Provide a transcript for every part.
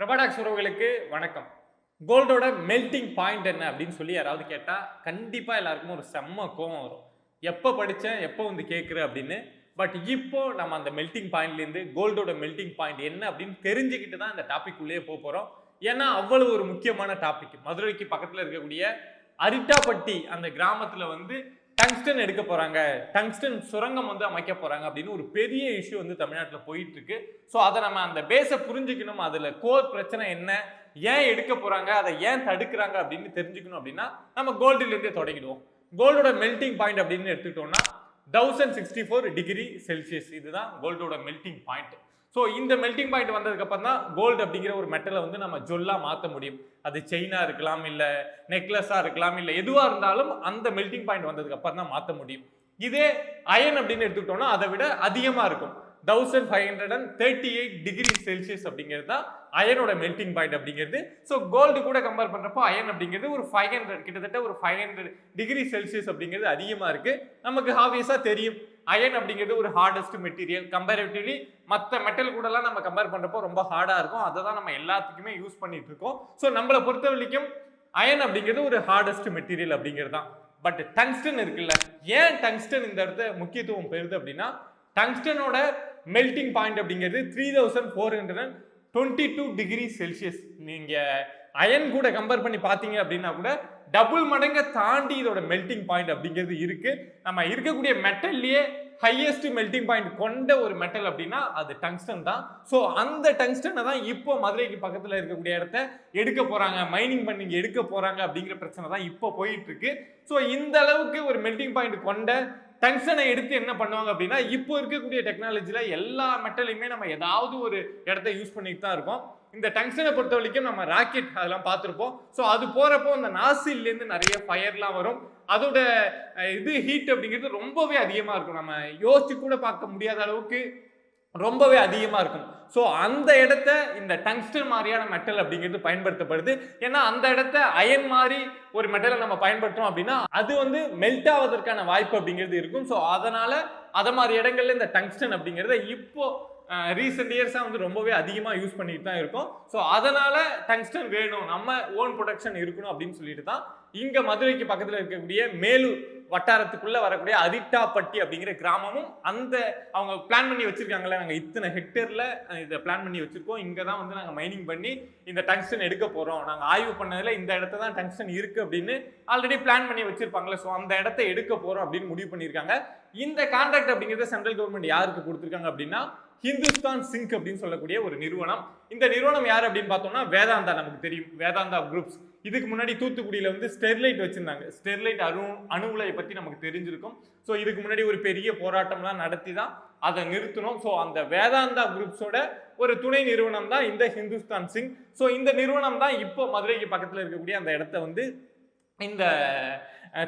ரபாடாக்ஸ் உறவுகளுக்கு வணக்கம். கோல்டோட melting point என்ன அப்படின்னு சொல்லி யாராவது கேட்டால் கண்டிப்பாக எல்லாருக்கும் ஒரு செம்ம கோவம் வரும். எப்போ படித்தேன் எப்போ வந்து கேட்குற அப்படின்னு. பட் இப்போ நம்ம அந்த மெல்டிங் பாயிண்ட்லேருந்து கோல்டோட மெல்டிங் பாயிண்ட் என்ன அப்படின்னு தெரிஞ்சுக்கிட்டு தான் இந்த டாபிக் உள்ளே போக போகிறோம் ஏன்னா அவ்வளவு ஒரு முக்கியமான டாபிக் மதுரைக்கு பக்கத்தில் இருக்கக்கூடிய அரிட்டாப்பட்டி அந்த கிராமத்தில் வந்து டங்ஸ்டன் எடுக்க போறாங்க. டங்ஸ்டன் சுரங்கம் வந்து அமைக்க போறாங்க அப்படின்னு ஒரு பெரிய இஷ்யூ வந்து தமிழ்நாட்டில் போயிட்டு இருக்கு ஸோ அதை நம்ம அந்த பேஸை புரிஞ்சுக்கணும். அதுல கோர் பிரச்சனை என்ன? ஏன் எடுக்க போறாங்க? அதை ஏன் தடுக்கிறாங்க அப்படின்னு தெரிஞ்சுக்கணும் அப்படின்னா நம்ம கோல்டுலேருந்தே தொடங்கிடுவோம். கோல்டோட மெல்டிங் பாயிண்ட் அப்படின்னு எடுத்துக்கிட்டோம்னா thousand sixty four degree Celsius இதுதான் கோல்டோட மெல்டிங் பாயிண்ட் ஸோ இந்த மெல்டிங் பாயிண்ட் வந்ததுக்கப்புறம் தான் கோல்டு அப்படிங்கிற ஒரு மெட்டலை வந்து நம்ம ஜொல்லா மாற்ற முடியும். அது செயினாக இருக்கலாம் இல்லை நெக்லஸாக இருக்கலாம் இல்லை எதுவாக இருந்தாலும் அந்த மெல்டிங் பாயிண்ட் வந்ததுக்கப்புறம் தான் மாற்ற முடியும். இதே அயன் அப்படின்னு எடுத்துக்கிட்டோம்னா அதை விட அதிகமாக இருக்கும். Thousand five hundred and thirty eight degree Celsius அப்படிங்கிறது தான் அயனோட மெல்டிங் பாயிண்ட் அப்படிங்கிறது. ஸோ கோல்டு கூட கம்பேர் பண்ணுறப்போ அயன் அப்படிங்கிறது ஒரு ஃபைவ் ஹண்ட்ரட் கிட்டத்தட்ட ஒரு ஃபைவ் ஹண்ட்ரட் டிகிரி செல்சியஸ் அப்படிங்கிறது அதிகமாக இருக்குது நமக்கு ஹாவியஸாக தெரியும். அயன் அப்படிங்கிறது ஒரு ஹார்டஸ்ட் மெட்டீரியல் கம்பேரிட்டிவ்லி மற்ற மெட்டல் கூடலாம் நம்ம கம்பேர் பண்ணுறப்போ ரொம்ப ஹார்டாக இருக்கும். அதை தான் நம்ம எல்லாத்துக்குமே யூஸ் பண்ணிட்டு இருக்கோம். ஸோ நம்மளை பொறுத்த வரைக்கும் அயன் அப்படிங்கிறது ஒரு ஹார்டஸ்ட் மெட்டீரியல் அப்படிங்கிறது தான். பட் டங்ஸ்டன் இருக்குல்ல ஏன் டங்ஸ்டன் இந்த இடத்த முக்கியத்துவம் பெறுது அப்படின்னா டங்ஸ்டனோட மெல்டிங் பாயிண்ட் அப்படிங்கிறது three thousand four hundred and twenty two degree Celsius நீங்கள் அயன் கூட கம்பேர் பண்ணி பார்த்தீங்க அப்படின்னா கூட டபுள் மடங்கை தாண்டி இதோட மெல்டிங் பாயிண்ட் அப்படிங்கிறது இருக்கு. நம்ம இருக்கக்கூடிய மெட்டல்லையே ஹையஸ்ட் மெல்டிங் பாயிண்ட் கொண்ட ஒரு மெட்டல் அப்படின்னா அது டங்ஸ்டன் தான். ஸோ அந்த டங்ஸ்டனை தான் இப்போ மதுரைக்கு பக்கத்தில் இருக்கக்கூடிய இடத்த எடுக்க போகிறாங்க மைனிங் பண்ணி எடுக்க போகிறாங்க அப்படிங்கிற பிரச்சனை தான் இப்போ போயிட்டு இருக்கு. ஸோ இந்த அளவுக்கு ஒரு மெல்டிங் பாயிண்ட் கொண்ட டங்ஸனை எடுத்து என்ன பண்ணுவாங்க அப்படின்னா இப்போ இருக்கக்கூடிய டெக்னாலஜியில் எல்லா மெட்டலையுமே நம்ம ஏதாவது ஒரு இடத்த யூஸ் பண்ணிட்டு தான் இருக்கோம். இந்த டங்ஸனை பொறுத்த வரைக்கும் நம்ம ராக்கெட் அதெல்லாம் பார்த்துருப்போம். ஸோ அது போகிறப்போ அந்த நாசில்லேருந்து நிறைய ஃபயர்லாம் வரும். அதோட இது ஹீட் அப்படிங்கிறது ரொம்பவே அதிகமாக இருக்கும். நம்ம யோசிச்சு கூட பார்க்க முடியாத அளவுக்கு ரொம்பவே அதிகமாக இருக்கும். ஸோ அந்த இடத்த இந்த டங்ஸ்டன் மாதிரியான மெட்டல் அப்படிங்கிறது பயன்படுத்தப்படுது. ஏன்னா அந்த இடத்த அயன் மாதிரி ஒரு மெட்டலை நம்ம பயன்படுத்துறோம் அப்படின்னா அது வந்து மெல்ட் ஆவதற்கான வாய்ப்பு அப்படிங்கிறது இருக்கும். ஸோ அதனால அதை மாதிரி இடங்கள்ல இந்த டங்ஸ்டன் அப்படிங்கிறத இப்போ ரீசெண்ட் இயர்ஸாக வந்து ரொம்பவே அதிகமாக யூஸ் பண்ணிட்டு தான் இருக்கோம். ஸோ அதனால் டங்ஸ்டன் வேணும். நம்ம ஓன் ப்ரொடக்ஷன் இருக்கணும் அப்படின்னு சொல்லிட்டு தான் இங்கே மதுரைக்கு பக்கத்தில் இருக்கக்கூடிய மேலூர் வட்டாரத்துக்குள்ளே வரக்கூடிய அதிட்டாப்பட்டி அப்படிங்கிற கிராமமும் அந்த அவங்க பிளான் பண்ணி வச்சுருக்காங்களே நாங்கள் இத்தனை ஹெக்டரில் இதை பிளான் பண்ணி வச்சுருக்கோம். இங்கே தான் வந்து நாங்கள் மைனிங் பண்ணி இந்த டங்ஸ்டன் எடுக்க போகிறோம் நாங்கள் ஆய்வு பண்ணதில் இந்த இடத்த தான் டங்ஸ்டன் இருக்குது அப்படின்னு ஆல்ரெடி பிளான் பண்ணி வச்சுருப்பாங்களே ஸோ அந்த இடத்த எடுக்க போகிறோம் அப்படின்னு முடிவு பண்ணியிருக்காங்க. இந்த கான்ட்ராக்ட் அப்படிங்கிறத சென்ட்ரல் கவர்மெண்ட் யாருக்கு கொடுத்துருக்காங்க அப்படின்னா ஹிந்துஸ்தான் சிங்க் அப்படின்னு சொல்லக்கூடிய ஒரு நிறுவனம். இந்த நிறுவனம் யார் அப்படின்னு பார்த்தோம்னா வேதாந்தா நமக்கு தெரியும். வேதாந்தா குரூப்ஸ். இதுக்கு முன்னாடி தூத்துக்குடியில் வந்து ஸ்டெர்லைட் வச்சுருந்தாங்க. ஸ்டெர்லைட் அணு அணு உலையை பற்றி நமக்கு தெரிஞ்சிருக்கும். ஸோ இதுக்கு முன்னாடி ஒரு பெரிய போராட்டம்லாம் நடத்தி தான் அதை நிறுத்தணும் ஸோ அந்த வேதாந்தா குரூப்ஸோட ஒரு துணை நிறுவனம் தான் இந்த ஹிந்துஸ்தான் சிங் ஸோ இந்த நிறுவனம் தான் இப்போ மதுரைக்கு பக்கத்தில் இருக்கக்கூடிய அந்த இடத்த வந்து இந்த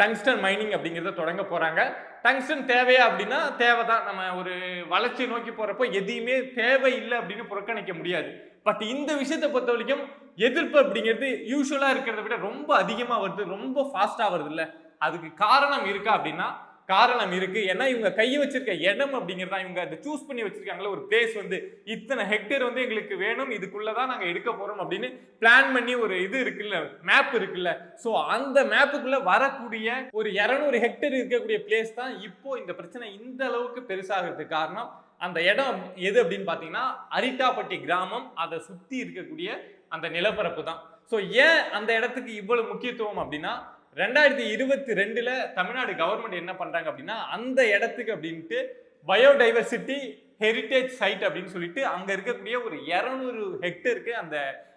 டங்ஸ்டன் மைனிங் அப்படிங்கிறத தொடங்க போகிறாங்க டங்ஸ்டன் தேவையா அப்படின்னா தேவை தான் நம்ம ஒரு வளர்ச்சி நோக்கி போகிறப்போ எதையுமே தேவை இல்லை அப்படின்னு புறக்கணிக்க முடியாது. பட் இந்த விஷயத்தை பொறுத்த வரைக்கும் எதிர்ப்பு அப்படிங்கிறது யூஸ்வலாக இருக்கிறத விட ரொம்ப அதிகமாக வருது ரொம்ப ஃபாஸ்ட்டாக வருது இல்லை அதுக்கு காரணம் இருக்கா அப்படின்னா காரணம் இருக்கு. ஏன்னா இவங்க கையை வச்சிருக்க இடம் அப்படிங்கிறதா இவங்க அதை சூஸ் பண்ணி வச்சிருக்காங்களே ஒரு பிளேஸ் வந்து இத்தனை ஹெக்டேர் வந்து எங்களுக்கு வேணும் இதுக்குள்ளதான் நாங்க எடுக்க போறோம் அப்படின்னு பிளான் பண்ணி ஒரு இது இருக்குல்ல மேப் இருக்குல்ல. ஸோ அந்த மேப்புக்குள்ள வரக்கூடிய ஒரு இரநூறு ஹெக்டேர் இருக்கக்கூடிய பிளேஸ் தான் இப்போ இந்த பிரச்சனை இந்த அளவுக்கு பெருசாகிறதுக்கு காரணம். அந்த இடம் எது அப்படின்னு பார்த்தீங்கன்னா அரிட்டாப்பட்டி கிராமம். அதை சுற்றி இருக்கக்கூடிய அந்த நிலப்பரப்பு தான். ஸோ ஏன் அந்த இடத்துக்கு இவ்வளவு முக்கியத்துவம் அப்படின்னா ரெண்டாயிரத்தி இருபத்தி ரெண்டுல தமிழ்நாடு கவர்மெண்ட் என்ன பண்றாங்க அப்படின்னா அந்த இடத்துக்கு அப்படின்ட்டு பயோடைவர்சிட்டி ஹெரிட்டேஜ் சைட் அப்படின்னு சொல்லிட்டு அங்க இருக்கக்கூடிய ஒரு இரநூறு ஹெக்டருக்கு அந்த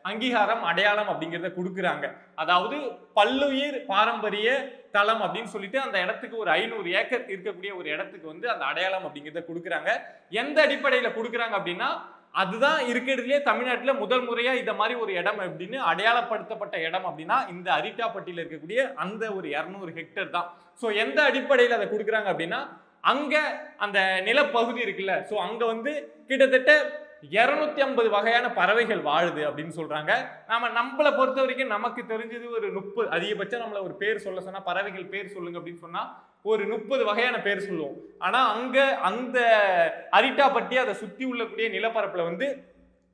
அங்கீகாரம் அடையாளம் அப்படிங்கிறத கொடுக்குறாங்க. அதாவது பல்லுயிர் பாரம்பரிய தளம் அப்படின்னு சொல்லிட்டு அந்த இடத்துக்கு ஒரு ஐநூறு ஏக்கர் இருக்கக்கூடிய ஒரு இடத்துக்கு வந்து அந்த அடையாளம் அப்படிங்கிறத கொடுக்குறாங்க. எந்த அடிப்படையில் கொடுக்குறாங்க அப்படின்னா அதுதான் இருக்கிறதுலே தமிழ்நாட்டில் முதல் முறையாக இந்த மாதிரி ஒரு இடம் அப்படின்னு அடையாளப்படுத்தப்பட்ட இடம் அப்படின்னா இந்த அரிட்டாப்பட்டியில் இருக்கக்கூடிய அந்த ஒரு இரநூறு ஹெக்டர் தான். ஸோ எந்த அடிப்படையில் அதை கொடுக்குறாங்க அப்படின்னா அங்கே அந்த நிலப்பகுதி இருக்குல்ல ஸோ அங்கே வந்து கிட்டத்தட்ட இரநூத்தி ஐம்பது வகையான பறவைகள் வாழுது அப்படின்னு சொல்றாங்க. நாம நம்மளை பொறுத்த வரைக்கும் நமக்கு தெரிஞ்சது ஒரு முப்பது அதிகபட்சம் நம்மளை ஒரு பேர் சொல்ல சொன்னா பறவைகள் பேர் சொல்லுங்க அப்படின்னு சொன்னா ஒரு முப்பது வகையான பேர் சொல்லுவோம். ஆனா அங்க அந்த அரிட்டாப்பட்டி அதை சுத்தி உள்ளக்கூடிய நிலப்பரப்புல வந்து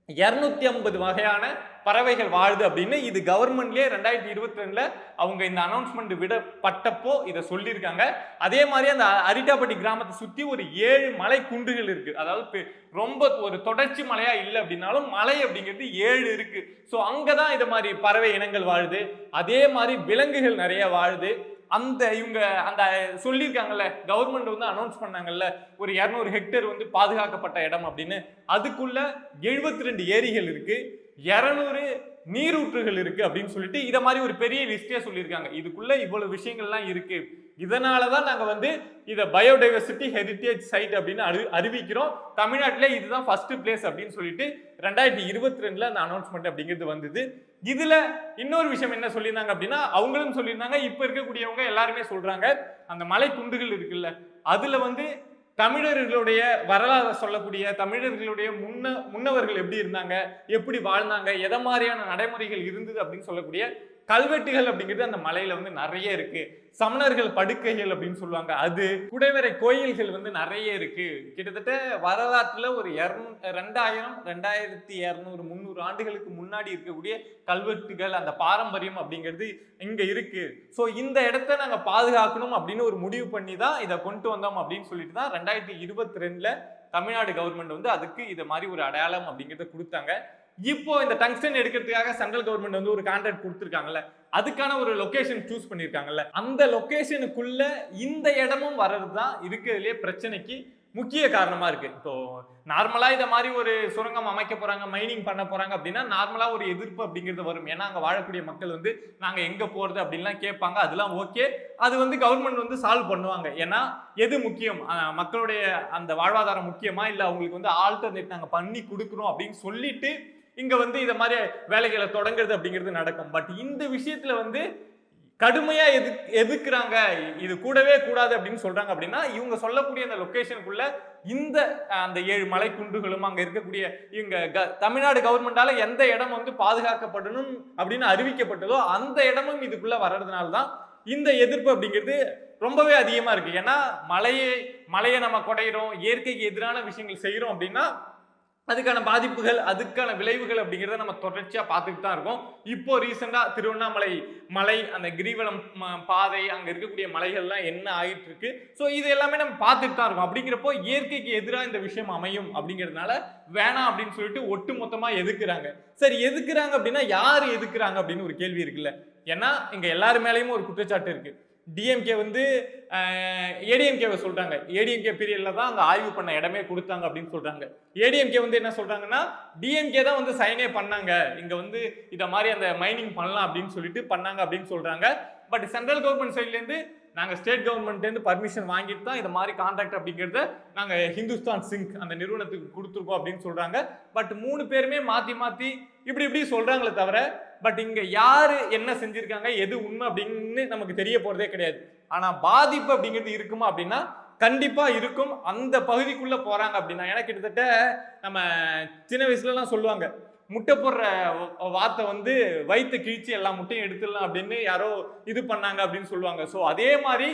இரநூத்தி ஐம்பது வகையான பறவைகள் வாழுது அப்படின்னு இது கவர்மெண்ட்லேயே ரெண்டாயிரத்தி இருபத்தி ரெண்டில் அவங்க இந்த அனௌன்ஸ்மெண்ட் விடப்பட்டப்போ இதை சொல்லியிருக்காங்க. அதே மாதிரி அந்த அரிட்டாப்பட்டி கிராமத்தை சுற்றி ஒரு ஏழு மலை குன்றுகள் இருக்குது அதாவது ரொம்ப ஒரு தொடர்ச்சி மலையாக இல்லை அப்படின்னாலும் மலை அப்படிங்கிறது ஏழு இருக்குது ஸோ அங்கே தான் இது மாதிரி பறவை இனங்கள் வாழுது. அதே மாதிரி விலங்குகள் நிறைய வாழுது. அந்த இவங்க அந்த சொல்லியிருக்காங்கல்ல கவர்மெண்ட் வந்து அனௌன்ஸ் பண்ணாங்கல்ல ஒரு இரநூறு ஹெக்டேர் வந்து பாதுகாக்கப்பட்ட இடம் அப்படின்னு. அதுக்குள்ள எழுபத்தி ரெண்டு ஏரிகள் இருக்குது இரநூறு நீரூற்றுகள் இருக்கு அப்படின்னு சொல்லிட்டு இதை மாதிரி ஒரு பெரிய லிஸ்டே சொல்லியிருக்காங்க. இதுக்குள்ள இவ்வளவு விஷயங்கள்லாம் இருக்கு. இதனால தான் நாங்கள் வந்து இதை பயோடைவர்சிட்டி ஹெரிட்டேஜ் சைட் அப்படின்னு அறி அறிவிக்கிறோம். தமிழ்நாட்டிலே இதுதான் ஃபர்ஸ்ட் பிளேஸ் அப்படின்னு சொல்லிட்டு ரெண்டாயிரத்தி இருபத்தி ரெண்டில் அந்த அனௌன்ஸ்மெண்ட் அப்படிங்கிறது வந்தது. இதில் இன்னொரு விஷயம் என்ன சொல்லியிருந்தாங்க அப்படின்னா அவங்களும் சொல்லியிருந்தாங்க இப்போ இருக்கக்கூடியவங்க எல்லாருமே சொல்கிறாங்க அந்த மலை குண்டுகள் இருக்குல்ல அதில் வந்து தமிழர்களுடைய வரலாறு சொல்லக்கூடிய தமிழர்களுடைய முன்ன முன்னவர்கள் எப்படி இருந்தாங்க எப்படி வாழ்ந்தாங்க எதை மாதிரியான நடைமுறைகள் இருந்தது அப்படின்னு சொல்லக்கூடிய கல்வெட்டுகள் அப்படிங்கிறது அந்த மலையில வந்து நிறைய இருக்கு. சமணர்கள் படுக்கைகள் அப்படின்னு சொல்லுவாங்க. அது குடைவரை கோயில்கள் வந்து நிறைய இருக்கு. கிட்டத்தட்ட வரலாற்றுல ஒரு இரநூ ரெண்டாயிரம் ரெண்டாயிரத்தி இரநூறு முந்நூறு ஆண்டுகளுக்கு முன்னாடி இருக்கக்கூடிய கல்வெட்டுகள் அந்த பாரம்பரியம் அப்படிங்கிறது இங்க இருக்கு. ஸோ இந்த இடத்த நாங்க பாதுகாக்கணும் அப்படின்னு ஒரு முடிவு பண்ணி தான் இதை கொண்டு வந்தோம் அப்படின்னு சொல்லிட்டு தான் ரெண்டாயிரத்தி இருபத்தி ரெண்டுல தமிழ்நாடு கவர்மெண்ட் வந்து அதுக்கு இது மாதிரி ஒரு அடையாளம் அப்படிங்கிறத கொடுத்தாங்க. இப்போ இந்த டங்ஸ்டன் எடுக்கிறதுக்காக சென்ட்ரல் கவர்மெண்ட் வந்து ஒரு கான்ட்ராக்ட் கொடுத்துருக்காங்கல்ல அதுக்கான ஒரு லொக்கேஷன் சூஸ் பண்ணியிருக்காங்கல்ல அந்த லொக்கேஷனுக்குள்ள இந்த இடமும் வர்றது தான் இருக்கிறதுலே பிரச்சனைக்கு முக்கிய காரணமாக இருக்கு. இப்போ நார்மலாக இதை மாதிரி ஒரு சுரங்கம் அமைக்க போகிறாங்க மைனிங் பண்ண போகிறாங்க அப்படின்னா நார்மலாக ஒரு எதிர்ப்பு அப்படிங்கிறது வரும். ஏன்னா அங்கே வாழக்கூடிய மக்கள் வந்து நாங்கள் எங்கே போகிறது அப்படின்லாம் கேட்பாங்க அதெல்லாம் ஓகே அது வந்து கவர்மெண்ட் வந்து சால்வ் பண்ணுவாங்க. ஏன்னா எது முக்கியம்? மக்களுடைய அந்த வாழ்வாதாரம் முக்கியமாக இல்லை அவங்களுக்கு வந்து ஆல்டர்னேட் நாங்கள் பண்ணி கொடுக்குறோம் அப்படின்னு சொல்லிட்டு இங்கே வந்து இதை மாதிரி வேலைகளை தொடங்குறது அப்படிங்கிறது நடக்கும். பட் இந்த விஷயத்தில் வந்து கடுமையாக எது எதுக்குறாங்க? இது கூடவே கூடாது அப்படின்னு சொல்றாங்க அப்படின்னா இவங்க சொல்லக்கூடிய அந்த லொக்கேஷனுக்குள்ள இந்த அந்த ஏழு மலை குண்டுகளும் அங்கே இருக்கக்கூடிய இவங்க க- தமிழ்நாடு கவர்மெண்டால் எந்த இடம் வந்து பாதுகாக்கப்படணும் அப்படின்னு அறிவிக்கப்பட்டதோ அந்த இடமும் இதுக்குள்ள வர்றதுனால தான் இந்த எதிர்ப்பு அப்படிங்கிறது ரொம்பவே அதிகமாக இருக்கு. ஏன்னா மலையை மலையை நம்ம குடையிறோம் இயற்கைக்கு எதிரான விஷயங்கள் செய்கிறோம் அப்படின்னா அதுக்கான பாதிப்புகள் அதுக்கான விளைவுகள் அப்படிங்கிறத நம்ம தொடர்ச்சியாக பார்த்துட்டு தான் இருக்கோம். இப்போ ரீசெண்டாக திருவண்ணாமலை மலை அந்த கிரிவலம் பாதை அங்கே இருக்கக்கூடிய மலைகள்லாம் என்ன ஆகிட்டு இருக்கு? ஸோ இது எல்லாமே நம்ம பார்த்துட்டு தான் இருக்கோம். அப்படிங்கிறப்போ இயற்கைக்கு எதிராக இந்த விஷயம் அமையும் அப்படிங்கிறதுனால வேணாம் அப்படின்னு சொல்லிட்டு ஒட்டு மொத்தமாக எதுக்குறாங்க? சரி எதுக்குறாங்க அப்படின்னா யார் எதுக்குறாங்க அப்படின்னு ஒரு கேள்வி இருக்குல்ல. ஏன்னா இங்கே எல்லார் மேலேயும் ஒரு குற்றச்சாட்டு இருக்குது டிஎம்கே வந்து ஏடிஎம்கேவை சொல்கிறாங்க ஏடிஎம்கே பீரியடில் தான் அந்த ஆய்வு பண்ண இடமே கொடுத்தாங்க அப்படின்னு சொல்கிறாங்க ஏடிஎம்கே வந்து என்ன சொல்கிறாங்கன்னா டிஎம்கே தான் வந்து சைனே பண்ணாங்க. இங்கே வந்து இதை மாதிரி அந்த மைனிங் பண்ணலாம் அப்படின்னு சொல்லிட்டு பண்ணாங்க அப்படின்னு சொல்கிறாங்க பட் சென்ட்ரல் கவர்மெண்ட் சைட்லேருந்து நாங்கள் ஸ்டேட் கவர்மெண்ட்லேருந்து பர்மிஷன் வாங்கிட்டு தான் இந்த மாதிரி கான்ட்ராக்ட் அப்படிங்கிறத நாங்கள் ஹிந்துஸ்தான் சிங்க் அந்த நிறுவனத்துக்கு கொடுத்துருக்கோம் அப்படின்னு சொல்கிறாங்க பட் மூணு பேருமே மாற்றி மாற்றி இப்படி இப்படி சொல்கிறாங்களே தவிர பட் இங்கே யார் என்ன செஞ்சுருக்காங்க எது உண்மை அப்படின்னு நமக்கு தெரிய போகிறதே கிடையாது. ஆனால் பாதிப்பு அப்படிங்கிறது இருக்குமா அப்படின்னா கண்டிப்பாக இருக்கும். அந்த பகுதிக்குள்ளே போகிறாங்க அப்படின்னா ஏன்னா கிட்டத்தட்ட நம்ம சின்ன வயசுலலாம் சொல்லுவாங்க முட்டை போடுற வார்த்தை வாத்தை வந்து வயிற்று கிழிச்சு எல்லா முட்டையும் எடுத்துடலாம் அப்படின்னு யாரோ இது பண்ணாங்க அப்படின்னு சொல்லுவாங்க. ஸோ அதே மாதிரி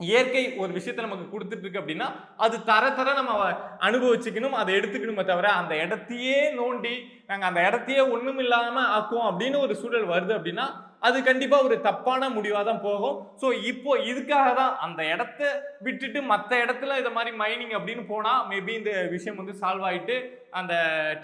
இயற்கை ஒரு விஷயத்த நமக்கு கொடுத்துட்டு இருக்கு அப்படின்னா அது தர தர நம்ம அனுபவிச்சுக்கணும் அதை எடுத்துக்கணுமே தவிர அந்த இடத்தையே நோண்டி நாங்கள் அந்த இடத்தையே ஒன்றும் இல்லாமல் ஆக்குவோம் அப்படின்னு ஒரு சூழல் வருது அப்படின்னா அது கண்டிப்பாக ஒரு தப்பான முடிவாக தான் போகும். ஸோ இப்போ இதுக்காக தான் அந்த இடத்த விட்டுட்டு மற்ற இடத்துல இதை மாதிரி மைனிங் அப்படின்னு போனால் மேபி இந்த விஷயம் வந்து சால்வ் ஆகிட்டு அந்த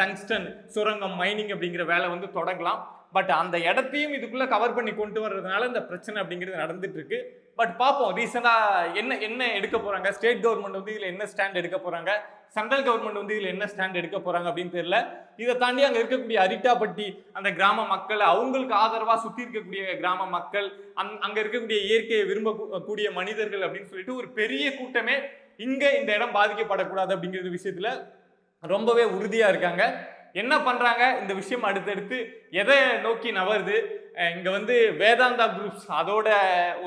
டங்ஸ்டன் சுரங்கம் மைனிங் அப்படிங்கிற வேலை வந்து தொடங்கலாம். பட் அந்த இடத்தையும் இதுக்குள்ளே கவர் பண்ணி கொண்டு வர்றதுனால இந்த பிரச்சனை அப்படிங்கிறது நடந்துட்டு இருக்கு. பட் பார்ப்போம் ரீசெண்டாக என்ன என்ன எடுக்க போகிறாங்க ஸ்டேட் கவர்மெண்ட் வந்து இதில் என்ன ஸ்டாண்ட் எடுக்க போகிறாங்க சென்ட்ரல் கவர்மெண்ட் வந்து இதில் என்ன ஸ்டாண்ட் எடுக்க போகிறாங்க அப்படின்னு தெரியல. இதை தாண்டி அங்கே இருக்கக்கூடிய அரிட்டாப்பட்டி அந்த கிராம மக்கள் அவங்களுக்கு ஆதரவாக சுற்றி இருக்கக்கூடிய கிராம மக்கள் அங் அங்கே இருக்கக்கூடிய இயற்கையை விரும்பக்கூடிய மனிதர்கள் அப்படின்னு சொல்லிட்டு ஒரு பெரிய கூட்டமே இங்கே இந்த இடம் பாதிக்கப்படக்கூடாது அப்படிங்கிற விஷயத்தில் ரொம்பவே உறுதியாக இருக்காங்க. என்ன பண்ணுறாங்க இந்த விஷயம் அடுத்தடுத்து எதை நோக்கி நவருது இங்கே வந்து வேதாந்தா குரூப்ஸ் அதோட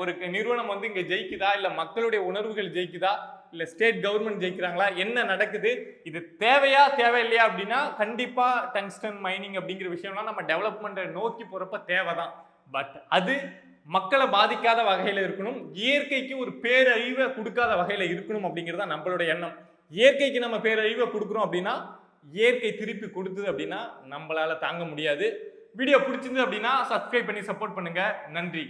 ஒரு நிறுவனம் வந்து இங்கே ஜெயிக்குதா? இல்லை மக்களுடைய உணர்வுகள் ஜெயிக்குதா? இல்லை ஸ்டேட் கவர்மெண்ட் ஜெயிக்கிறாங்களா? என்ன நடக்குது? இது தேவையா தேவையில்லையா அப்படின்னா கண்டிப்பாக டங்ஸ்டன் மைனிங் அப்படிங்கிற விஷயம்லாம் நம்ம டெவலப்மெண்ட்டை நோக்கி போகிறப்ப தேவை தான் பட் அது மக்களை பாதிக்காத வகையில் இருக்கணும். இயற்கைக்கு ஒரு பேரழிவை கொடுக்காத வகையில் இருக்கணும் அப்படிங்கிறது தான் நம்மளோட எண்ணம். இயற்கைக்கு நம்ம பேரழிவை கொடுக்குறோம் அப்படின்னா இயற்கை திருப்பி கொடுத்தது அப்படின்னா நம்மளால் தாங்க முடியாது. வீடியோ பிடிச்சிருந்து அப்படின்னா சப்ஸ்கிரைப் பண்ணி சப்போர்ட் பண்ணுங்க. நன்றி.